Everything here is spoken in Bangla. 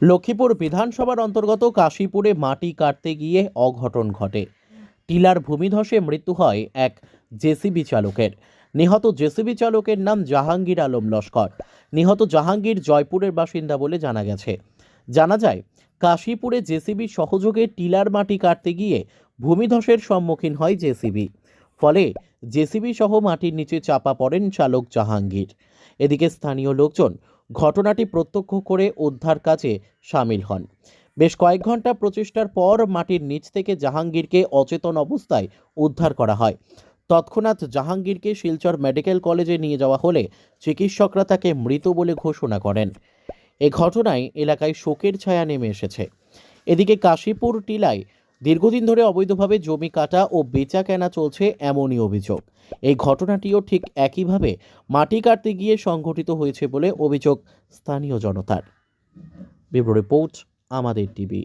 লক্ষ্মীপুর বিধানসভার অন্তর্গত কাশীপুরে মাটি কাটতে গিয়ে অঘটন ঘটে। টিলার ভূমিধসে মৃত্যু হয় এক জেসিবি চালকের। নিহত জেসিবি চালকের নাম জাহাঙ্গীর আলম লস্কর। নিহত জাহাঙ্গীর জয়পুরের বাসিন্দা বলে জানা গেছে। জানা যায়, কাশীপুরে জেসিবি সহযোগে টিলার মাটি কাটতে গিয়ে ভূমিধসের সম্মুখীন হয় জেসিবি। ফলে জেসিবি সহ মাটির নিচে চাপা পড়েন চালক জাহাঙ্গীর। এদিকে স্থানীয় লোকজন ঘটনাটি প্রত্যক্ষ করে উদ্ধার কাজে সামিল হন। বেশ কয়েক ঘণ্টা প্রচেষ্টার পর মাটির নিচ থেকে জাহাঙ্গীরকে অচেতন অবস্থায় উদ্ধার করা হয়। তৎক্ষণাৎ জাহাঙ্গীরকে শিলচর মেডিকেল কলেজে নিয়ে যাওয়া হলে চিকিৎসকরা তাকে মৃত বলে ঘোষণা করেন। এ ঘটনায় এলাকায় শোকের ছায়া নেমে এসেছে। এদিকে কাশীপুর টিলায় দীর্ঘদিন ধরে অবৈধভাবে জমি কাটা ও বেচা কেনা চলছে এমনই অভিযোগ। এই ঘটনাটিও ঠিক একইভাবে মাটি কাটতে গিয়ে সংঘটিত হয়েছে বলে অভিযোগ স্থানীয় জনতার। ব্যুরো রিপোর্ট, আমাদের টিভি।